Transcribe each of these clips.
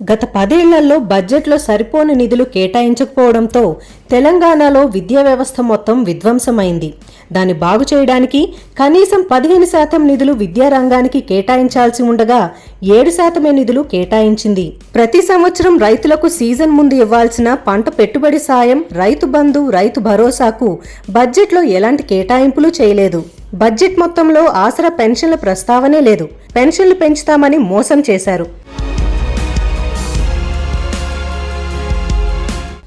గత పదేళ్ళలో బడ్జెట్లో సరిపోని నిధులు కేటాయించకపోవడంతో తెలంగాణలో విద్యా వ్యవస్థ మొత్తం విధ్వంసమైంది. దాన్ని బాగు చేయడానికి కనీసం పదిహేను శాతం నిధులు విద్యారంగానికి కేటాయించాల్సి ఉండగా ఏడు శాతమే నిధులు కేటాయించింది. ప్రతి సంవత్సరం రైతులకు సీజన్ ముందు ఇవ్వాల్సిన పంట పెట్టుబడి సాయం రైతు బంధు రైతు భరోసాకు బడ్జెట్లో ఎలాంటి కేటాయింపులు చేయలేదు. బడ్జెట్ మొత్తంలో ఆసరా పెన్షన్ల ప్రస్తావనే లేదు. పెన్షన్లు పెంచుతామని మోసం చేశారు.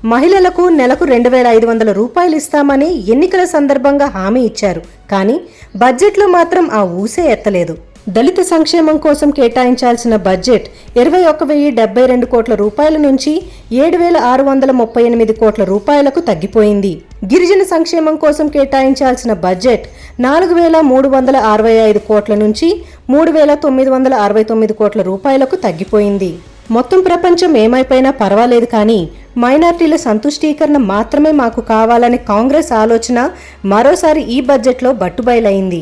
మహిళలకు నెలకు రెండు వేల ఐదు వందల రూపాయలు ఇస్తామని ఎన్నికల సందర్భంగా హామీ ఇచ్చారు. కానీ బడ్జెట్లో మాత్రం ఆ ఊసే ఎత్తలేదు. దళిత సంక్షేమం కోసం కేటాయించాల్సిన బడ్జెట్ ఇరవై ఒక్క వెయ్యి డెబ్బై రెండు కోట్ల రూపాయల నుంచి ఏడు వేల ఆరు వందల ముప్పై ఎనిమిది కోట్ల రూపాయలకు తగ్గిపోయింది. గిరిజన సంక్షేమం కోసం కేటాయించాల్సిన బడ్జెట్ నాలుగు వేల మూడు వందల అరవై ఐదు కోట్ల నుంచి మూడు వేల తొమ్మిది వందల అరవై తొమ్మిది కోట్ల రూపాయలకు తగ్గిపోయింది. మొత్తం ప్రపంచం ఏమైపోయినా పర్వాలేదు కానీ మైనార్టీల సంతుష్టీకరణ మాత్రమే మాకు కావాలనే కాంగ్రెస్ ఆలోచన మరోసారి ఈ బడ్జెట్లో బట్టుబయలైంది.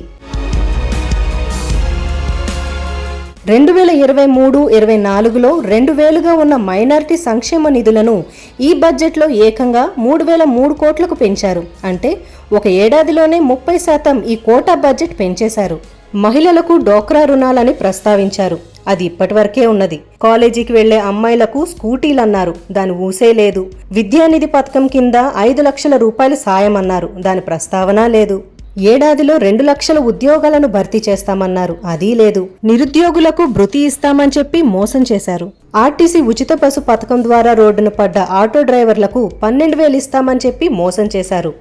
రెండు వేల ఇరవై మూడు ఇరవై నాలుగులో రెండు వేలుగా ఉన్న మైనారిటీ సంక్షేమ నిధులను ఈ బడ్జెట్లో ఏకంగా మూడు వేల మూడు కోట్లకు పెంచారు. అంటే ఒక ఏడాదిలోనే ముప్పై శాతం ఈ కోటా బడ్జెట్ పెంచేశారు. మహిళలకు డోక్రా రుణాలని ప్రస్తావించారు. అది ఇప్పటివరకే ఉన్నది. కాలేజీకి వెళ్ళే అమ్మాయిలకు స్కూటీలు అన్నారు దాని ఊసే లేదు. విద్యానిధి పథకం కింద ఐదు లక్షల రూపాయలు సాయం అన్నారు దాని ప్రస్తావన లేదు. ఏడాదిలో రెండు లక్షల ఉద్యోగాలను భర్తీ చేస్తామన్నారు. అదీ లేదు. నిరుద్యోగులకు భృతి ఇస్తామని చెప్పి మోసం చేశారు. ఆర్టీసీ ఉచిత బస్సు పథకం ద్వారా రోడ్డున పడ్డ ఆటో డ్రైవర్లకు పన్నెండు వేలు ఇస్తామని చెప్పి మోసం చేశారు.